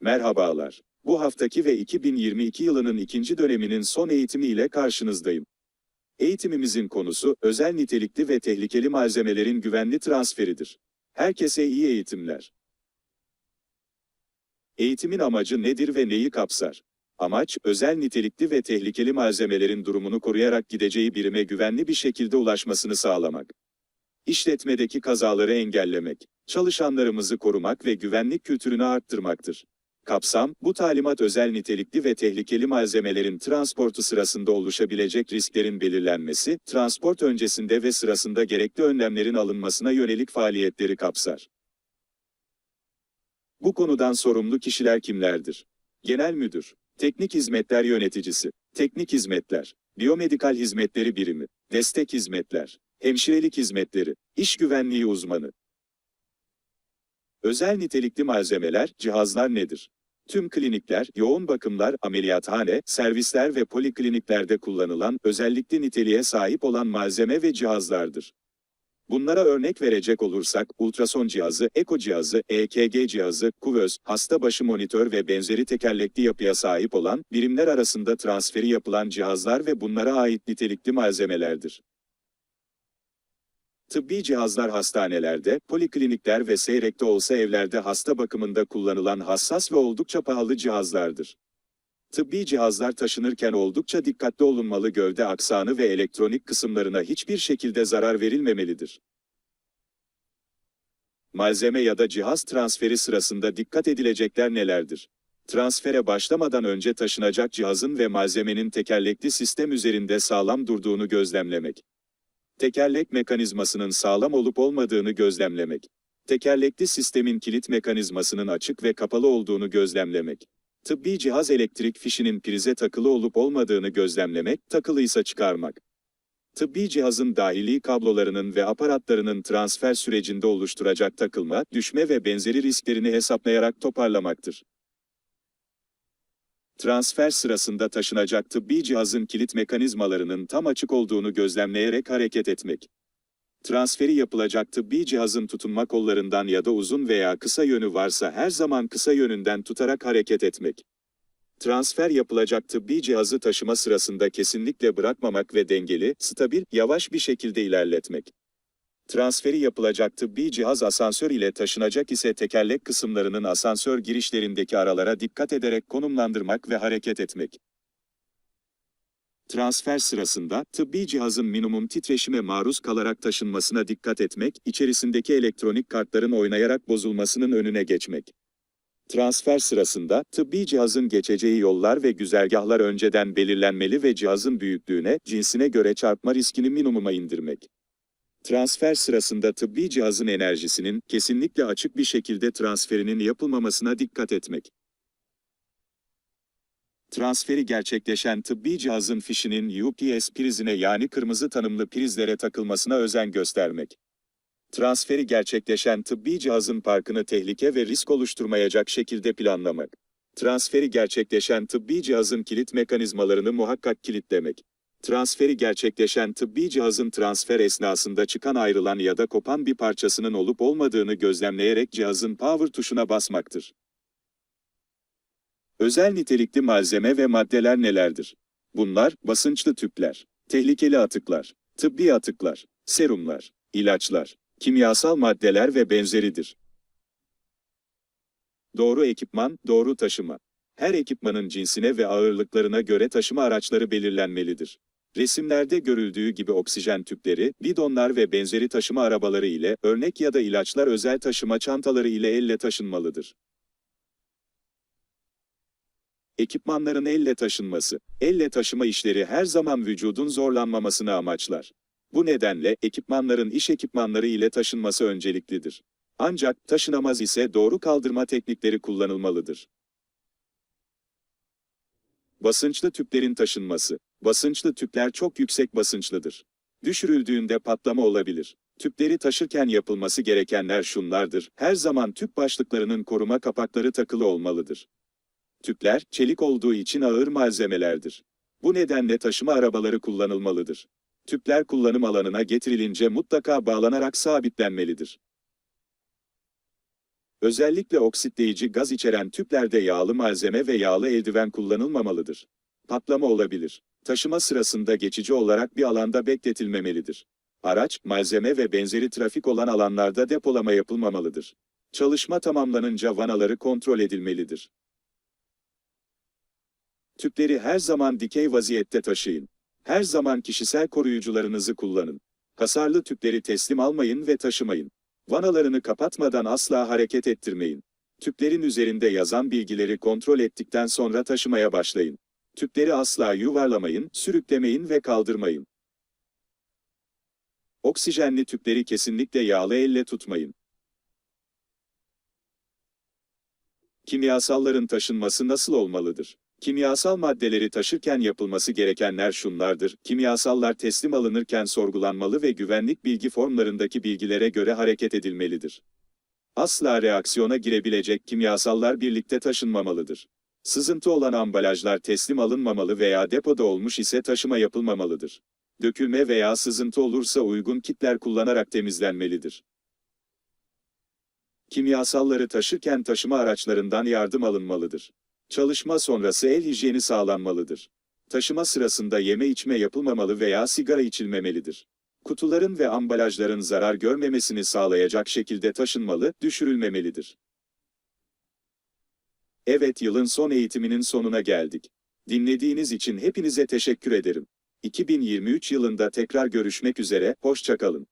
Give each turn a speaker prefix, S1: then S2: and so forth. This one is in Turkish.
S1: Merhabalar. Bu haftaki ve 2022 yılının ikinci döneminin son eğitimi ile karşınızdayım. Eğitimimizin konusu, özel nitelikli ve tehlikeli malzemelerin güvenli transferidir. Herkese iyi eğitimler. Eğitimin amacı nedir ve neyi kapsar? Amaç, özel nitelikli ve tehlikeli malzemelerin durumunu koruyarak gideceği birime güvenli bir şekilde ulaşmasını sağlamak. İşletmedeki kazaları engellemek, çalışanlarımızı korumak ve güvenlik kültürünü arttırmaktır. Kapsam, bu talimat özel nitelikli ve tehlikeli malzemelerin transportu sırasında oluşabilecek risklerin belirlenmesi, transport öncesinde ve sırasında gerekli önlemlerin alınmasına yönelik faaliyetleri kapsar. Bu konudan sorumlu kişiler kimlerdir? Genel Müdür, Teknik Hizmetler Yöneticisi, Teknik Hizmetler, Biyomedikal Hizmetleri Birimi, Destek Hizmetler, Hemşirelik Hizmetleri, İş Güvenliği Uzmanı. Özel nitelikli malzemeler, cihazlar nedir? Tüm klinikler, yoğun bakımlar, ameliyathane, servisler ve polikliniklerde kullanılan özellikli niteliğe sahip olan malzeme ve cihazlardır. Bunlara örnek verecek olursak, ultrason cihazı, eko cihazı, EKG cihazı, kuvöz, hasta başı monitör ve benzeri tekerlekli yapıya sahip olan, birimler arasında transferi yapılan cihazlar ve bunlara ait nitelikli malzemelerdir. Tıbbi cihazlar hastanelerde, poliklinikler ve seyrekte olsa evlerde hasta bakımında kullanılan hassas ve oldukça pahalı cihazlardır. Tıbbi cihazlar taşınırken oldukça dikkatli olunmalı gövde aksanı ve elektronik kısımlarına hiçbir şekilde zarar verilmemelidir. Malzeme ya da cihaz transferi sırasında dikkat edilecekler nelerdir? Transfere başlamadan önce taşınacak cihazın ve malzemenin tekerlekli sistem üzerinde sağlam durduğunu gözlemlemek. Tekerlek mekanizmasının sağlam olup olmadığını gözlemlemek. Tekerlekli sistemin kilit mekanizmasının açık ve kapalı olduğunu gözlemlemek. Tıbbi cihaz elektrik fişinin prize takılı olup olmadığını gözlemlemek, takılıysa çıkarmak. Tıbbi cihazın dahili kablolarının ve aparatlarının transfer sürecinde oluşturacak takılma, düşme ve benzeri risklerini hesaplayarak toparlamaktır. Transfer sırasında taşınacak tıbbi cihazın kilit mekanizmalarının tam açık olduğunu gözlemleyerek hareket etmek. Transferi yapılacak tıbbi cihazın tutunma kollarından ya da uzun veya kısa yönü varsa her zaman kısa yönünden tutarak hareket etmek. Transfer yapılacak tıbbi cihazı taşıma sırasında kesinlikle bırakmamak ve dengeli, stabil, yavaş bir şekilde ilerletmek. Transferi yapılacak tıbbi cihaz asansör ile taşınacak ise tekerlek kısımlarının asansör girişlerindeki aralara dikkat ederek konumlandırmak ve hareket etmek. Transfer sırasında tıbbi cihazın minimum titreşime maruz kalarak taşınmasına dikkat etmek, içerisindeki elektronik kartların oynayarak bozulmasının önüne geçmek. Transfer sırasında tıbbi cihazın geçeceği yollar ve güzergahlar önceden belirlenmeli ve cihazın büyüklüğüne, cinsine göre çarpma riskini minimuma indirmek. Transfer sırasında tıbbi cihazın enerjisinin kesinlikle açık bir şekilde transferinin yapılmamasına dikkat etmek. Transferi gerçekleşen tıbbi cihazın fişinin UPS prizine yani kırmızı tanımlı prizlere takılmasına özen göstermek. Transferi gerçekleşen tıbbi cihazın parkını tehlike ve risk oluşturmayacak şekilde planlamak. Transferi gerçekleşen tıbbi cihazın kilit mekanizmalarını muhakkak kilitlemek. Transferi gerçekleşen tıbbi cihazın transfer esnasında çıkan ayrılan ya da kopan bir parçasının olup olmadığını gözlemleyerek cihazın power tuşuna basmaktır. Özel nitelikli malzeme ve maddeler nelerdir? Bunlar, basınçlı tüpler, tehlikeli atıklar, tıbbi atıklar, serumlar, ilaçlar, kimyasal maddeler ve benzeridir. Doğru ekipman, doğru taşıma. Her ekipmanın cinsine ve ağırlıklarına göre taşıma araçları belirlenmelidir. Resimlerde görüldüğü gibi oksijen tüpleri, bidonlar ve benzeri taşıma arabaları ile, örnek ya da ilaçlar özel taşıma çantaları ile elle taşınmalıdır. Ekipmanların elle taşınması, elle taşıma işleri her zaman vücudun zorlanmamasını amaçlar. Bu nedenle ekipmanların iş ekipmanları ile taşınması önceliklidir. Ancak taşınamaz ise doğru kaldırma teknikleri kullanılmalıdır. Basınçlı tüplerin taşınması. Basınçlı tüpler çok yüksek basınçlıdır. Düşürüldüğünde patlama olabilir. Tüpleri taşırken yapılması gerekenler şunlardır. Her zaman tüp başlıklarının koruma kapakları takılı olmalıdır. Tüpler, çelik olduğu için ağır malzemelerdir. Bu nedenle taşıma arabaları kullanılmalıdır. Tüpler kullanım alanına getirilince mutlaka bağlanarak sabitlenmelidir. Özellikle oksitleyici gaz içeren tüplerde yağlı malzeme ve yağlı eldiven kullanılmamalıdır. Patlama olabilir. Taşıma sırasında geçici olarak bir alanda bekletilmemelidir. Araç, malzeme ve benzeri trafik olan alanlarda depolama yapılmamalıdır. Çalışma tamamlanınca vanaları kontrol edilmelidir. Tüpleri her zaman dikey vaziyette taşıyın. Her zaman kişisel koruyucularınızı kullanın. Hasarlı tüpleri teslim almayın ve taşımayın. Vanalarını kapatmadan asla hareket ettirmeyin. Tüplerin üzerinde yazan bilgileri kontrol ettikten sonra taşımaya başlayın. Tüpleri asla yuvarlamayın, sürüklemeyin ve kaldırmayın. Oksijenli tüpleri kesinlikle yağlı elle tutmayın. Kimyasalların taşınması nasıl olmalıdır? Kimyasal maddeleri taşırken yapılması gerekenler şunlardır. Kimyasallar teslim alınırken sorgulanmalı ve güvenlik bilgi formlarındaki bilgilere göre hareket edilmelidir. Asla reaksiyona girebilecek kimyasallar birlikte taşınmamalıdır. Sızıntı olan ambalajlar teslim alınmamalı veya depoda olmuş ise taşıma yapılmamalıdır. Dökülme veya sızıntı olursa uygun kitler kullanarak temizlenmelidir. Kimyasalları taşırken taşıma araçlarından yardım alınmalıdır. Çalışma sonrası el hijyeni sağlanmalıdır. Taşıma sırasında yeme içme yapılmamalı veya sigara içilmemelidir. Kutuların ve ambalajların zarar görmemesini sağlayacak şekilde taşınmalı, düşürülmemelidir. Evet yılın son eğitiminin sonuna geldik. Dinlediğiniz için hepinize teşekkür ederim. 2023 yılında tekrar görüşmek üzere, hoşçakalın.